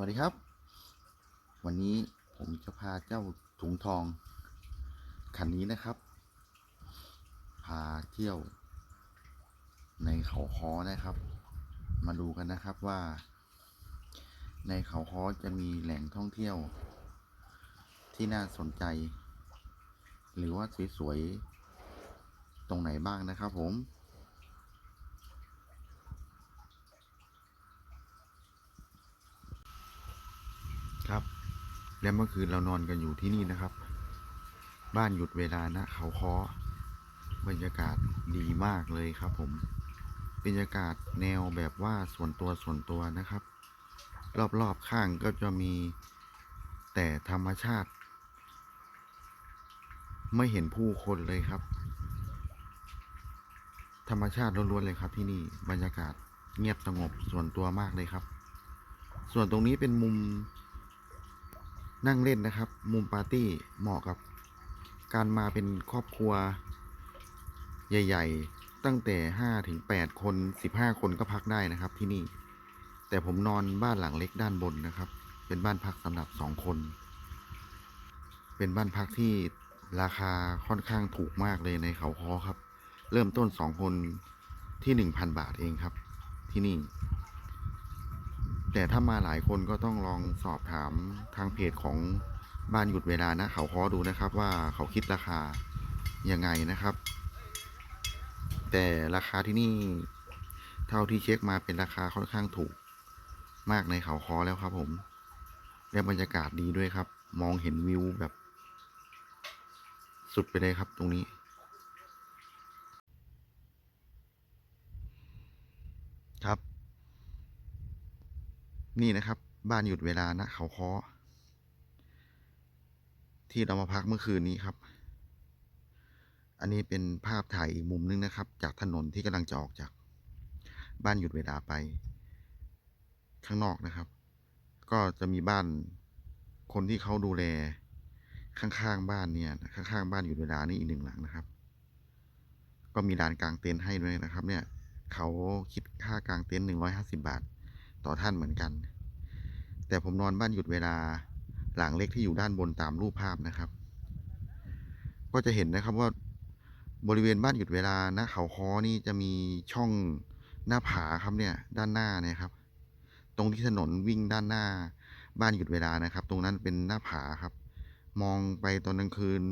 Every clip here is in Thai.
วัสดีครับ วันนี้ผมจะพาเจ้าถุงทอง คันนี้นะครับ พาเที่ยว ในเขาค้อนะครับ มาดูกันนะครับว่า ในเขาค้อจะมีแหล่งท่องเที่ยว ที่น่าสนใจ หรือว่าสวยๆตรงไหนบ้างนะครับผม ครับ และเมื่อคืนเรานอนกันอยู่ที่นี่นะครับ บ้านหยุดเวลาณเขาคอบรรยากาศดีมากเลยครับ ผมบรรยากาศแนวแบบว่าส่วนตัวส่วนตัวนะครับ รอบๆข้างก็จะมีแต่ธรรมชาติ ไม่เห็นผู้คนเลยครับ ธรรมชาติล้วนๆเลยครับ ที่นี่บรรยากาศเงียบสงบส่วนตัวมากเลยครับ ส่วนตรงนี้เป็นมุม นั่งเล่นนะครับ มุมปาร์ตี้เหมาะกับการมาเป็นครอบครัว ใหญ่ ๆ ตั้งแต่ห้าถึงแปดคนสิบห้าคนก็พักได้นะครับที่นี่ แต่ผมนอนบ้านหลังเล็กด้านบนนะครับ เป็นบ้านพักสำหรับสองคน เป็นบ้านพักที่ราคาค่อนข้างถูกมากเลยในเขาคอครับ เริ่มต้นสองคนที่หนึ่งพันบาทเองครับ ที่นี่ แต่ถ้ามาหลายคนก็ต้องลองสอบถามทางเพจของบ้านหยุดเวลานะเขาคอดูนะครับว่าเขาคิดราคายังไงนะครับ แต่ราคาที่นี่เท่าที่เช็คมาเป็นราคาค่อนข้างถูก มากในเขาคอแล้วครับผม และบรรยากาศดีด้วยครับ มองเห็นวิวแบบ สุดไปเลยครับตรงนี้ครับ นี่นะครับ บ้านหยุดเวลาณเขาค้อที่เรามาพักเมื่อคืนนี้ครับ อันนี้เป็นภาพถ่ายอีกมุมนึงนะครับ จากถนนที่กำลังจะออกจาก บ้านหยุดเวลาไป ข้างนอกนะครับ ก็จะมีบ้านคนที่เขาดูแล ข้างๆบ้านเนี่ย ข้างๆบ้านหยุดเวลานี่อีกหนึ่งหลังนะครับ ก็มีลานกลางเต็นท์ให้ด้วยนะครับ เนี่ย เขาคิดค่ากลางเต็นท์หนึ่งร้อยห้าสิบาท ต่อท่านเหมือนกัน แต่ผมนอนบ้านหยุดเวลาหลังเล็กที่อยู่ด้านบนตามรูปภาพนะครับ ก็จะเห็นนะครับว่าบริเวณบ้านหยุดเวลาณเขาค้อนี่จะมีช่องหน้าผาครับเนี่ยด้านหน้าเนี่ยครับ ตรงที่ถนนวิ่งด้านหน้า บ้านหยุดเวลานะครับ ตรงนั้นเป็นหน้าผาครับ มองไปตอนกลางคืน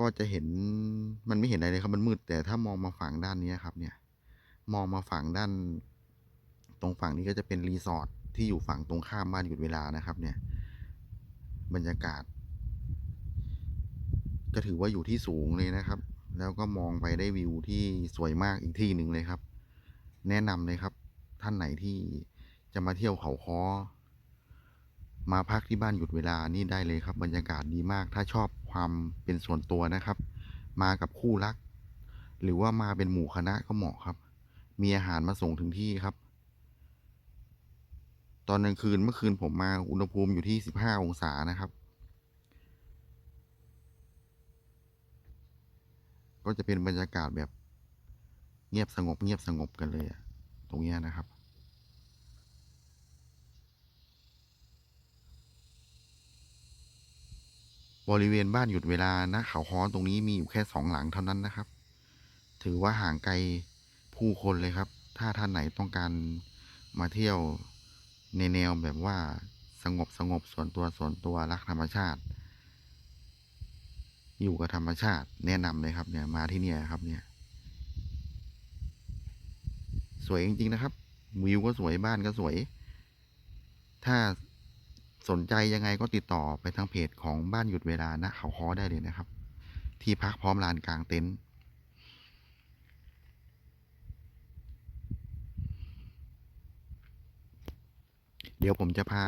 ก็จะเห็นมันไม่เห็นอะไรเลยครับมันมืดแต่ถ้ามองมาฝั่งด้านนี้ครับเนี่ย มองมาฝั่งด้าน ตรงฝั่งนี้ก็จะเป็นรีสอร์ทที่อยู่ฝั่งตรงข้ามบ้านหยุดเวลานะครับ เนี่ย บรรยากาศ ก็ถือว่าอยู่ที่สูงเลยนะครับ แล้วก็มองไปได้วิวที่สวยมากอีกที่หนึ่งเลยครับ แนะนำเลยครับ ท่านไหนที่จะมาเที่ยวเขาค้อ มาพักที่บ้านหยุดเวลานี่ได้เลยครับ บรรยากาศดีมาก ถ้าชอบความเป็นส่วนตัวนะครับ มากับคู่รัก หรือว่ามาเป็นหมู่คณะก็เหมาะครับ มีอาหารมาส่งถึงที่ครับ ตอนกลางคืนเมื่อคืนผมมาอุณหภูมิอยู่ที่สิบห้าองศานะครับ ก็จะเป็นบรรยากาศแบบเงียบสงบเงียบสงบกันเลยอะตรงนี้นะครับบริเวณบ้านหยุดเวลาณเขาค้อตรงนี้มีอยู่แค่สองหลังเท่านั้นนะครับ ถือว่าห่างไกล ผู้คนเลยครับ ถ้าท่านไหนต้องการมาเที่ยวในแนวแบบว่าสงบสงบส่วนตัวส่วนตัวรักธรรมชาติ อยู่กับธรรมชาติ แนะนำเลยครับเนี่ยมาที่เนี่ยครับเนี่ย สวยจริงๆนะครับวิวก็สวยบ้านก็สวย ถ้าสนใจยังไงก็ติดต่อไปทางเพจของบ้านหยุดเวลาณเขาค้อได้เลยนะครับ ที่พักพร้อมลานกลางเต็นท์ เดี๋ยวผมจะพา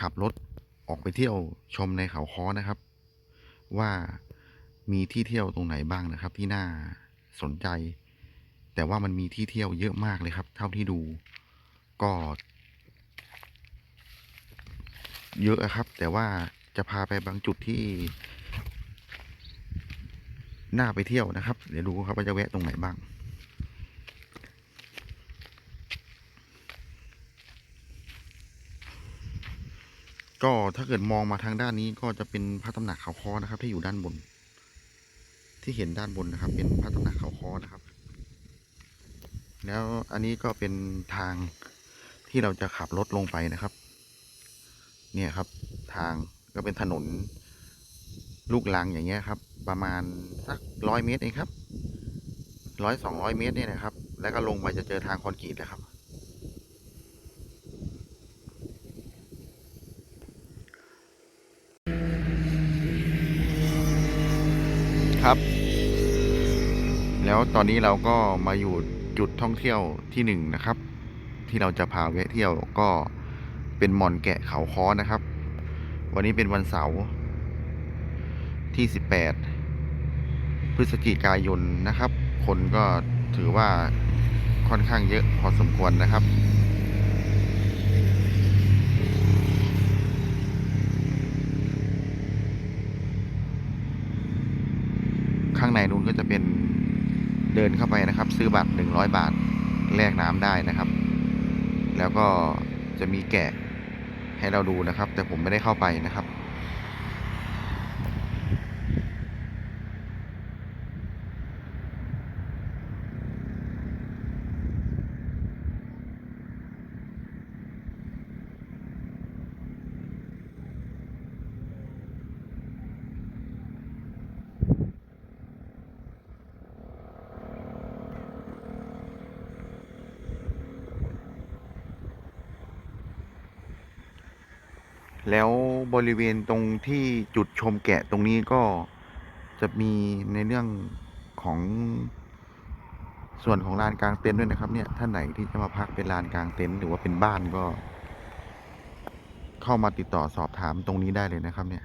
ขับรถออกไปเที่ยวชมในเขาค้อนะครับ ว่ามีที่เที่ยวตรงไหนบ้างนะครับ ที่น่าสนใจ แต่ว่ามันมีที่เที่ยวเยอะมากเลยครับ เท่าที่ดูก็ เยอะอะครับ แต่ว่าจะพาไปบางจุดที่น่าไปเที่ยวนะครับ เดี๋ยวดูครับว่าจะแวะตรงไหนบ้าง ก็ถ้าเกิดมองมาทางด้านนี้ก็จะเป็นพระตำหนักเขาค้อนะครับ ที่อยู่ด้านบน ที่เห็นด้านบนนะครับ เป็นพระตำหนักเขาค้อนะครับ แล้วอันนี้ก็เป็นทางที่เราจะขับรถลงไปนะครับ เนี่ยครับ ทางก็เป็นถนน ลูกลังอย่างเงี้ยครับ ประมาณสักร้อยเมตรเองครับร้อยสองร้อยเมตรเนี่ยนะครับ แล้วก็ลงไปจะเจอทางคอนกรีตแล้วครับ ครับ แล้วตอนนี้เราก็มาอยู่จุดท่องเที่ยวที่หนึ่งนะครับ ที่เราจะพาแวะเที่ยวก็เป็นหมอนแกะเขาค้อนะครับ วันนี้เป็นวันเสาร์ที่ 18 พฤศจิกายนนะครับ คนก็ถือว่าค่อนข้างเยอะพอสมควรนะครับ ดินเข้าไปนะครับ ซื้อบัตร 100 บาทแลกน้ำได้นะครับ แล้วก็จะมีแกะให้เราดูนะครับ แต่ผมไม่ได้เข้าไปนะครับ แล้วบริเวณตรงที่จุดชมแกะตรงนี้ก็จะมีในเรื่องของส่วนของลานกลางเต็นท์ด้วยนะครับ เนี่ยท่านไหนที่จะมาพักเป็นลานกลางเต็นท์หรือว่าเป็นบ้านก็ เข้ามาติดต่อสอบถามตรงนี้ได้เลยนะครับ เนี่ย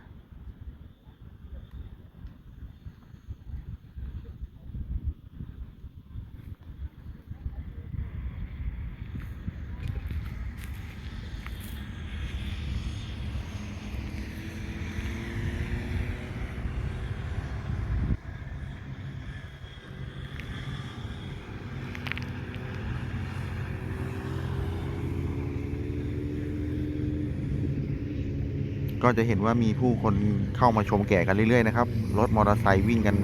ก็จะเห็นว่ามีผู้คนเข้ามาชมแก่กันเรื่อยๆนะครับ รถมอเตอร์ไซค์วิ่งกัน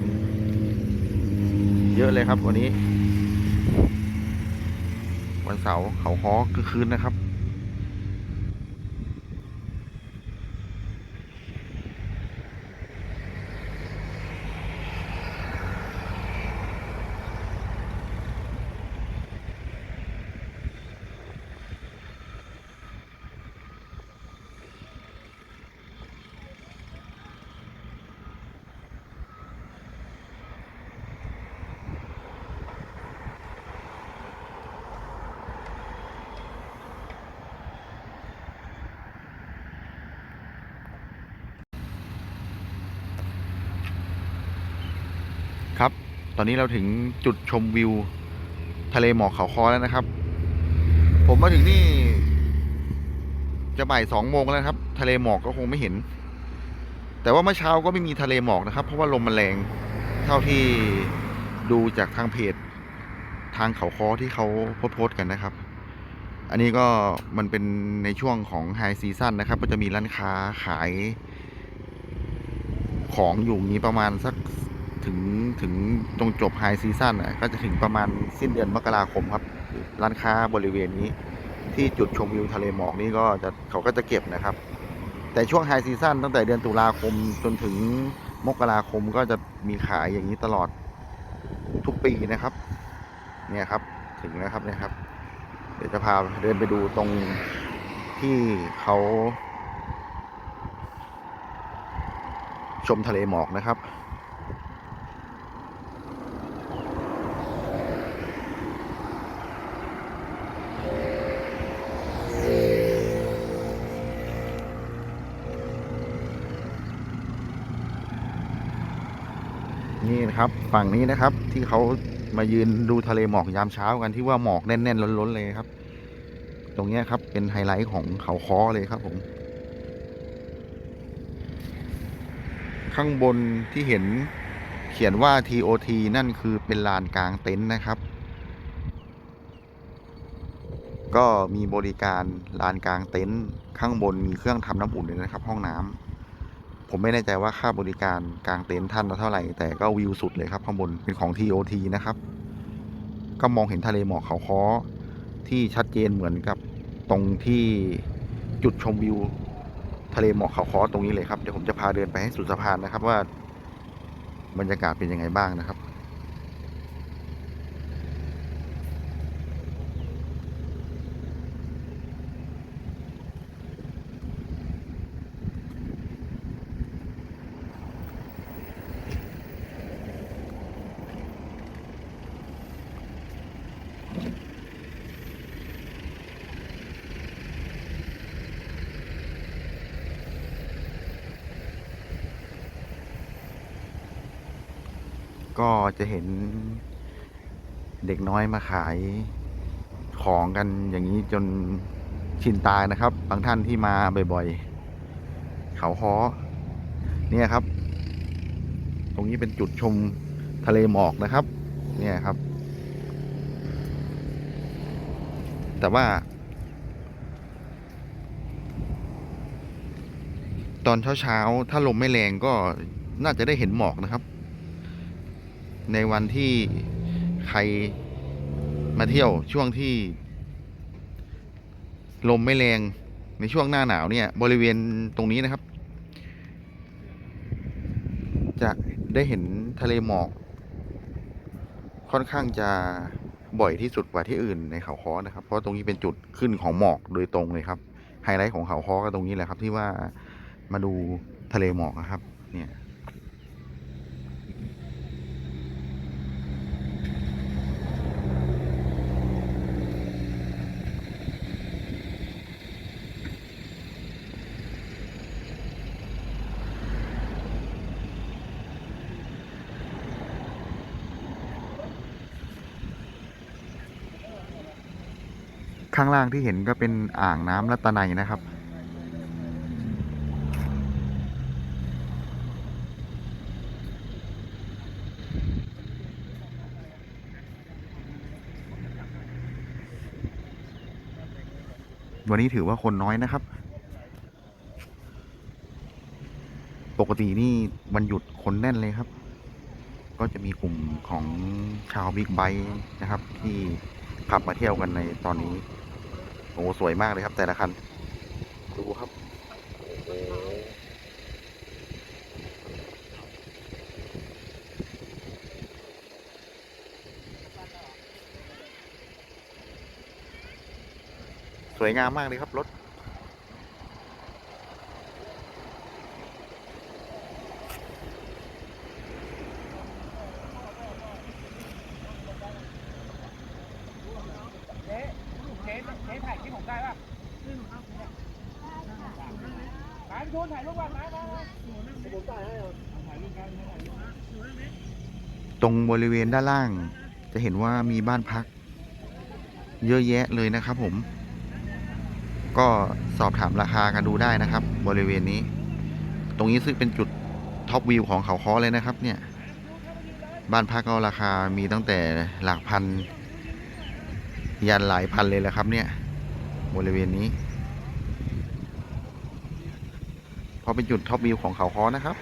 เยอะเลยครับวันนี้ วันเสาร์เขาค้อคือคืนนะครับ ครับ ตอนนี้เราถึงจุดชมวิว ทะเลหมอกเขาคอแล้วนะครับ ผมมาถึงนี่ จะบ่ายสองโมงแล้วครับ ทะเลหมอกก็คงไม่เห็น แต่ว่าเมื่อเช้าก็ไม่มีทะเลหมอกนะครับ เพราะว่าลมมันแรงเท่าที่ดูจากทางเพจ ทางเขาคอที่เขาโพสต์กันนะครับ อันนี้ก็มันเป็นในช่วงของไฮซีซั่นนะครับ ก็จะมีร้านค้าขาย ของอยู่นี้ประมาณสัก ถึงถึงตรงจบไฮซีซั่นอะก็จะถึงประมาณสิ้นเดือนมกราคมครับ ร้านค้าบริเวณนี้ ที่จุดชมวิวทะเลหมอกนี่ก็จะเขาก็จะเก็บนะครับ แต่ช่วงไฮซีซั่นตั้งแต่เดือนตุลาคมจนถึงมกราคมก็จะมีขายอย่างนี้ตลอดทุกปีนะครับ เนี่ยครับถึงแล้วครับเนี่ยครับ เดี๋ยวจะพาเดินไปดูตรงที่เขาชมทะเลหมอกนะครับ นี่นะครับ ฝั่งนี้นะครับ ที่เขามายืนดูทะเลหมอกยามเช้ากันที่ว่าหมอกแน่นๆล้นๆเลยครับ ตรงนี้ครับเป็นไฮไลท์ของเขาค้อเลยครับ ผม ข้างบนที่เห็นเขียนว่า TOT นั่นคือเป็นลานกลางเต็นท์นะครับ ก็มีบริการลานกลางเต็นท์ข้างบนมีเครื่องทำน้ำอุ่นเลยนะครับ ห้องน้ำ ผมไม่แน่ใจว่าค่าบริการกลางเต็นท์ท่านละเท่าไหร่ แต่ก็วิวสุดเลยครับข้างบนเป็นของ TOT นะครับ ก็มองเห็นทะเลหมอกเขาค้อที่ชัดเจนเหมือนกับตรงที่จุดชมวิว ทะเลหมอกเขาค้อตรงนี้เลยครับเดี๋ยวผมจะพาเดินไปให้สุดสะพานนะครับว่าบรรยากาศเป็นยังไงบ้างนะครับ ก็จะเห็นเด็กน้อยมาขายของกันอย่างนี้จนชินตายนะครับ บางท่านที่มาบ่อยๆ เขาค้อเนี่ยครับ ตรงนี้เป็นจุดชมทะเลหมอกนะครับ เนี่ยครับ แต่ว่า ตอนเช้าๆ ถ้าลมไม่แรงก็น่าจะได้เห็นหมอกนะครับ ในวันที่ใครมาเที่ยวช่วงที่ ลมไม่แรงในช่วงหน้าหนาวเนี่ย บริเวณตรงนี้นะครับ จะได้เห็นทะเลหมอก ค่อนข้างจะบ่อยที่สุดกว่าที่อื่นในเขาค้อนะครับ เพราะตรงนี้เป็นจุดขึ้นของหมอกโดยตรงเลยครับไฮไลท์ของเขาค้อก็ตรงนี้แหละครับ ที่ว่ามาดูทะเลหมอกนะครับ เนี่ย ข้างล่างที่เห็นก็เป็นอ่างน้ำรัตนัยนะครับ วันนี้ถือว่าคนน้อยนะครับ ปกตินี่วันหยุดคนแน่นเลยครับ ก็จะมีกลุ่มของชาวบิ๊กไบค์นะครับที่ขับมาเที่ยวกันในตอนนี้ โอ้สวยมากเลยครับ แต่ละคัน ดูครับโอ้โหสวยงามมากเลยครับรถ จ๊เจ๊ถ่ายคลิปผมได้ป่ะถ่ายไปโดนถ่ายรูปก่อนนะมาผมถ่ายให้ถ่ายรูปกันถ่ายรูปนะตรงบริเวณด้านล่าง จะเห็นว่ามีบ้านพัก เยอะแยะเลยนะครับผม ก็สอบถามราคากันดูได้นะครับ บริเวณนี้ ตรงนี้ซึ่งเป็นจุดท็อปวิวของเขาค้อเลยนะครับ เนี่ย บ้านพักก็ราคามีตั้งแต่หลักพัน ยันหลายพันเลยแหละครับเนี่ย บริเวณนี้ พอเป็นจุดท็อปวิวของเขาค้อนะครับ